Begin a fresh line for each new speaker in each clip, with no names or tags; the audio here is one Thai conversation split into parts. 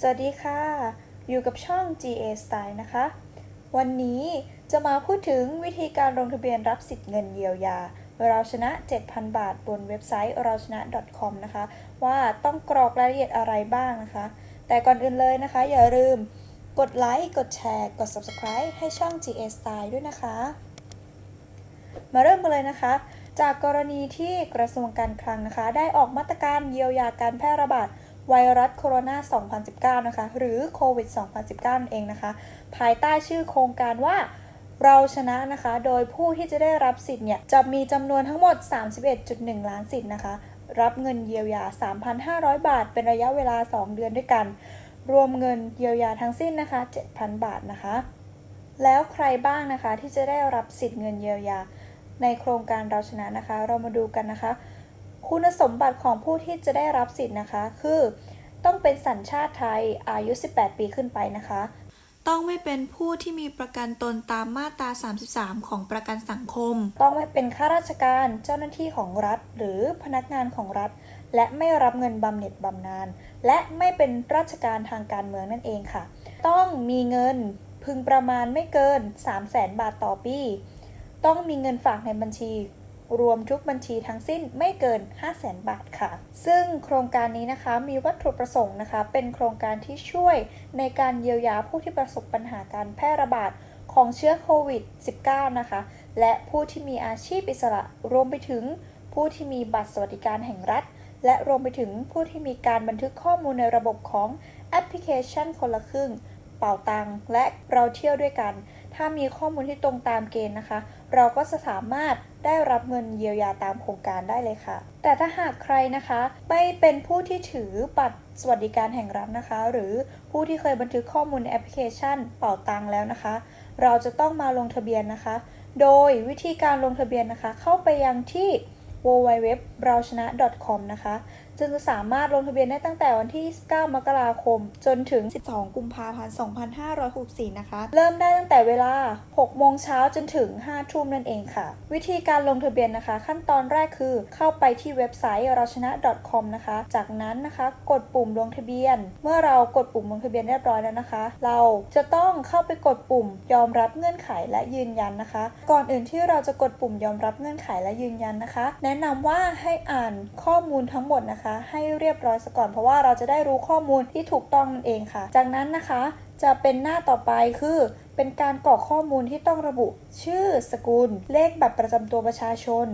สวัสดีค่ะ อยู่กับช่อง GA Style นะคะ วันนี้จะมาพูดถึงวิธีการลงทะเบียนรับสิทธิ์เงินเยียวยา เราชนะ 7,000 บาทบนเว็บไซต์เราชนะ .com นะคะ ว่าต้องกรอกรายละเอียดอะไรบ้างนะคะ แต่ก่อนอื่นเลยนะคะ อย่าลืมกดไลค์กดแชร์กด Subscribe ให้ช่อง GA Style ด้วยนะคะ มาเริ่มกันเลยนะคะจากกรณีที่กระทรวงการคลังนะคะ ได้ออกมาตรการเยียวยาการแพร่ระบาด ไวรัสโคโรนา 2019 นะคะ หรือโควิด 2019 นั่นเองนะคะ ภายใต้ชื่อโครงการว่าเราชนะนะคะ โดยผู้ที่จะได้รับสิทธิ์เนี่ย จะมีจำนวนทั้งหมด 31.1 ล้านสิทธิ์นะคะ รับเงินเยียวยา 3,500 บาท เป็นระยะเวลา 2 เดือนด้วยกัน รวมเงินเยียวยาทั้งสิ้นนะคะ 7,000 บาทนะคะ แล้วใครบ้างนะคะที่จะได้รับสิทธิ์เงินเยียวยา ในโครงการเราชนะนะคะ เรามาดูกันนะคะ คุณสมบัติของผู้ที่จะได้รับสิทธิ์นะคะ คือต้องเป็นสัญชาติไทยอายุ 18 ปีขึ้นไปนะคะ
ต้องไม่เป็นผู้ที่มีประกันตนตามมาตรา 33 ของประกันสังคม
ต้องไม่เป็นข้าราชการเจ้าหน้าที่ของรัฐ หรือพนักงานของรัฐ และไม่รับเงินบำเหน็จบำนาญและไม่เป็นราชการทางการเมืองนั่นเองค่ะ ต้องมีเงินพึงประมาณไม่เกิน 3 0 0แสนบาทต่อปี ต้องมีเงินฝากในบัญชี รวมทุกบัญชีทั้งสิ้นไม่เกิน 5 0 0แสนบาทค่ะ ซึ่งโครงการนี้นะคะมีวัตถุประสงค์นะคะ เป็นโครงการที่ช่วยในการเยียวยาผู้ที่ประสบปัญหาการแพร่ระบาดของเชื้อโควิด -19 นะคะ และผู้ที่มีอาชีพอิสระ รวมไปถึงผู้ที่มีบัตรสวัสดิการแห่งรัฐ และรวมไปถึงผู้ที่มีการบันทึกข้อมูลในระบบของแอปพลิเคชันคนละครึ่ง เป่าตัง และเราเที่ยวด้วยกัน ถ้ามีข้อมูลที่ตรงตามเกณฑ์นะคะ เราก็จะสามารถได้รับเงินเยียวยาตามโครงการได้เลยค่ะ แต่ถ้าหากใครนะคะไม่เป็นผู้ที่ถือบัตรสวัสดิการแห่งรัฐนะคะ หรือผู้ที่เคยบันทึกข้อมูลในแอปพลิเคชันเป่าตังแล้วนะคะ เราจะต้องมาลงทะเบียนนะคะ โดยวิธีการลงทะเบียนนะคะ เข้าไปยังที่ www เราชนะ .com นะคะจึงจะสามารถลงทะเบียนได้ตั้งแต่วันที่ 29 มกราคม จนถึง 12 กุมภาพันธ์ 2564 นะคะ เริ่มได้ตั้งแต่เวลา 6 โมงเช้าจนถึง 5 ทุ่มนั่นเองค่ะ วิธีการลงทะเบียนนะคะ ขั้นตอนแรกคือเข้าไปที่เว็บไซต์เราชนะ .com นะคะ จากนั้นนะคะกดปุ่มลงทะเบียน เมื่อเรากดปุ่มลงทะเบียนเรียบร้อยแล้วนะคะ เราจะต้องเข้าไปกดปุ่มยอมรับเงื่อนไขและยืนยันนะคะ ก่อนอื่นที่เราจะกดปุ่มยอมรับเงื่อนไขและยืนยันนะคะ แนะนำว่าให้อ่านข้อมูลทั้งหมดนะคะ ให้เรียบร้อยซะก่อนเพราะว่าเราจะได้รู้ข้อมูลที่ถูกต้องนั่นเองค่ะ จากนั้นนะคะจะเป็นหน้าต่อไปคือเป็นการกรอกข้อมูลที่ต้องระบุ ชื่อสกุล เลขบัตรประจำตัวประชาชน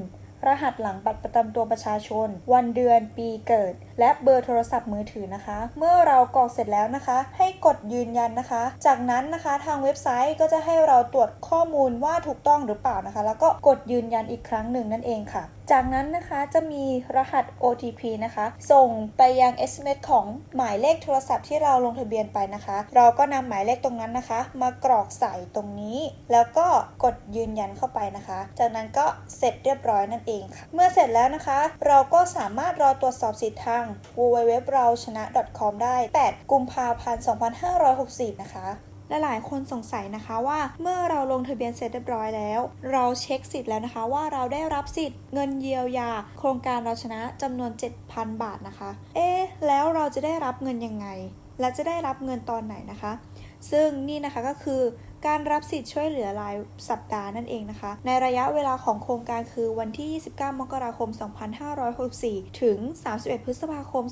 รหัสหลังบัตรประจำตัวประชาชน วันเดือนปีเกิดและเบอร์โทรศัพท์มือถือนะคะ เมื่อเรากรอกเสร็จแล้วนะคะ ให้กดยืนยันนะคะ จากนั้นนะคะทางเว็บไซต์ก็จะให้เราตรวจข้อมูลว่าถูกต้องหรือเปล่านะคะ แล้วก็กดยืนยันอีกครั้งหนึ่งนั่นเองค่ะ จากนั้นนะคะจะมีรหัส OTP นะคะ ส่งไปยัง SMS ของหมายเลขโทรศัพท์ที่เราลงทะเบียนไปนะคะ เราก็นำหมายเลขตรงนั้นนะคะ มากรอกใส่ตรงนี้ แล้วก็กดยืนยันเข้าไปนะคะ จากนั้นก็เสร็จเรียบร้อยนั่นเองค่ะ เมื่อเสร็จแล้วนะคะ เราก็สามารถรอตรวจสอบสิทธิ์ทาง www เราชนะ .com ได้ 8 กุมภาพันธ์ 2564นะคะ
และหลายคนสงสัยนะคะว่าเมื่อเราลงทะเบียนเสร็จเรียบร้อยแล้ว เราเช็คสิทธิ์แล้วนะคะ ว่าเราได้รับสิทธิ์เงินเยียวยา โครงการเราชนะจำนวน 7,000 บาทนะคะ เอ๊ะแล้วเราจะได้รับเงินยังไง และจะได้รับเงินตอนไหนนะคะ ซึ่งนี่นะคะก็คือ การรับสิทธิ์ช่วยเหลือรายสัปดาห์นั่นเองนะคะ ในระยะเวลาของโครงการคือวันที่ 29 มกราคม 2564 ถึง 31 พฤษภาคม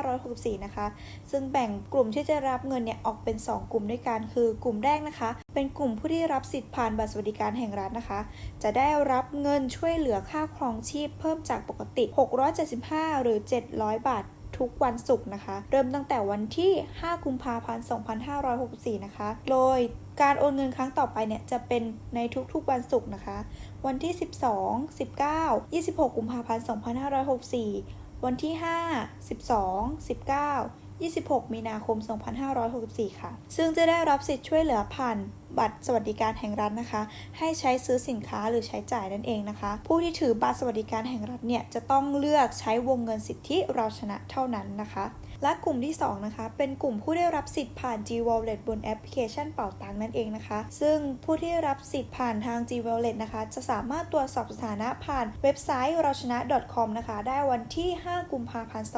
2564 นะคะ ซึ่งแบ่งกลุ่มที่จะรับเงินเนี่ยออกเป็น 2 กลุ่มด้วยกัน คือกลุ่มแรกนะคะ เป็นกลุ่มผู้ที่รับสิทธิ์ผ่านบัตรสวัสดิการแห่งรัฐนะคะ จะได้รับเงินช่วยเหลือค่าครองชีพเพิ่มจากปกติ 675 หรือ 700 บาท ทุกวันศุกร์นะคะ เริ่มตั้งแต่วันที่ 5 กุมภาพันธ์ 2564 นะคะ โดยการโอนเงินครั้งต่อไปเนี่ยจะเป็นในทุกๆวันศุกร์นะคะ วันที่ 12 19 26 กุมภาพันธ์ 2564 วันที่ 5 12 19 26 มีนาคม 2564 ค่ะ ซึ่งจะได้รับสิทธิ์ช่วยเหลือผ่านบัตรสวัสดิการแห่งรัฐนะคะ ให้ใช้ซื้อสินค้าหรือใช้จ่ายนั่นเองนะคะ ผู้ที่ถือบัตรสวัสดิการแห่งรัฐเนี่ยจะต้องเลือกใช้วงเงินสิทธิเราชนะเท่านั้นนะคะ และกลุ่มที่ 2 นะคะ เป็นกลุ่มผู้ได้รับสิทธิ์ผ่าน G Wallet บนแอปพลิเคชันเป่าตังนั่นเองนะคะ ซึ่งผู้ที่ได้รับสิทธิ์ผ่านทาง G Wallet นะคะ จะสามารถตรวจสอบสถานะผ่านเว็บไซต์เราชนะ .com นะคะ ได้วันที่ 5 กุมภาพันธ์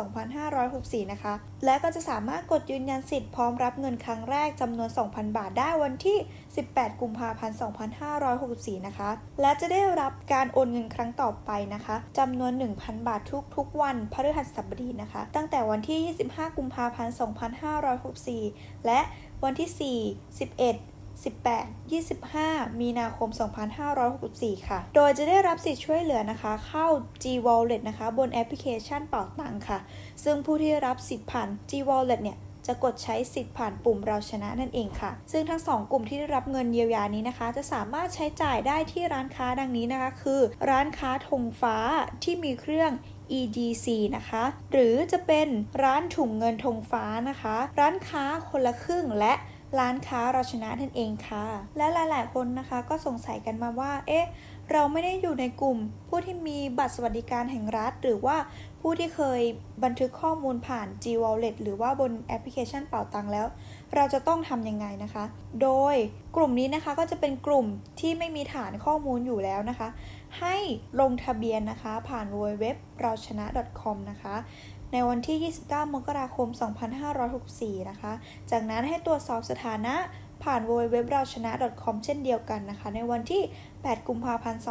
2564 นะคะ และก็จะสามารถกดยืนยันสิทธิ์พร้อมรับเงินครั้งแรกจำนวน 2,000 บาทได้วันที่ 18 กุมภาพันธ์ 2564 นะคะ และจะได้รับการโอนเงินครั้งต่อไปนะคะจำนวน 1,000 บาททุกๆ วันพฤหัสบดีนะคะ ตั้งแต่วันที่ 25 5 กุมภาพันธ์ 2564 และวันที่ 4 11 18 25 มีนาคม 2564 ค่ะ โดยจะได้รับสิทธิ์ช่วยเหลือนะคะ เข้า G Wallet นะคะ บนแอปพลิเคชันเป่าตังค่ะ ซึ่งผู้ที่รับสิทธิ์ผ่าน G Wallet เนี่ย จะกดใช้สิทธิ์ผ่านปุ่มเราชนะนั่นเองค่ะ ซึ่งทั้งสองกลุ่มที่ได้รับเงินเยียวยานี้นะคะ จะสามารถใช้จ่ายได้ที่ร้านค้าดังนี้นะคะ คือ ร้านค้าธงฟ้าที่มีเครื่อง EDC นะคะ หรือจะเป็นร้านถุงเงินธงฟ้านะคะ ร้านค้าคนละครึ่งและ ร้านค้าเราชนะนั่นเองค่ะ และหลาย ๆ คนนะคะก็สงสัยกันมาว่า เอ๊ะ เราไม่ได้อยู่ในกลุ่ม ผู้ที่มีบัตรสวัสดิการแห่งรัฐ หรือว่าผู้ที่เคยบันทึกข้อมูลผ่าน G Wallet หรือว่าบนแอปพลิเคชันเป่าตังแล้ว เราจะต้องทำยังไงนะคะ โดยกลุ่มนี้นะคะก็จะเป็นกลุ่มที่ไม่มีฐานข้อมูลอยู่แล้วนะคะ ให้ลงทะเบียนนะคะ ผ่าน www เราชนะ .com นะคะ ในวันที่ 29 มกราคม 2564 นะคะ จากนั้นให้ตรวจสอบสถานะผ่านเว็บเราชนะ .com เช่นเดียวกันนะคะ ในวันที่ 8 กุมภาพันธ์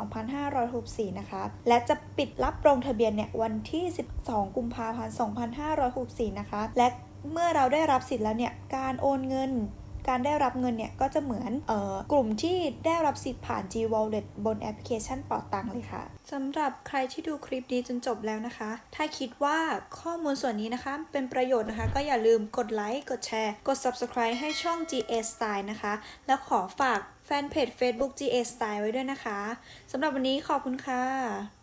2564 นะคะ และจะปิดรับลงทะเบียนเนี่ยวันที่ 12 กุมภาพันธ์ 2564 นะคะ และเมื่อเราได้รับสิทธิ์แล้วเนี่ย การโอนเงิน การได้รับเงินเนี่ยก็จะเหมือนเออกลุ่มที่ได้รับสิทธิ์ผ่าน G Wallet บนแอปพลิเคชันเป่าตังเลยค่ะสำหรับใครที่ดูคลิปนี้จนจบแล้วนะคะ ถ้าคิดว่าข้อมูลส่วนนี้นะคะ เป็นประโยชน์นะคะ ก็อย่าลืมกดไลค์ กดแชร์ กด Subscribe ให้ช่อง GA Style นะคะ แล้วขอฝากแฟนเพจ Facebook GA Style ไว้ด้วยนะคะสำหรับวันนี้ขอบคุณค่ะ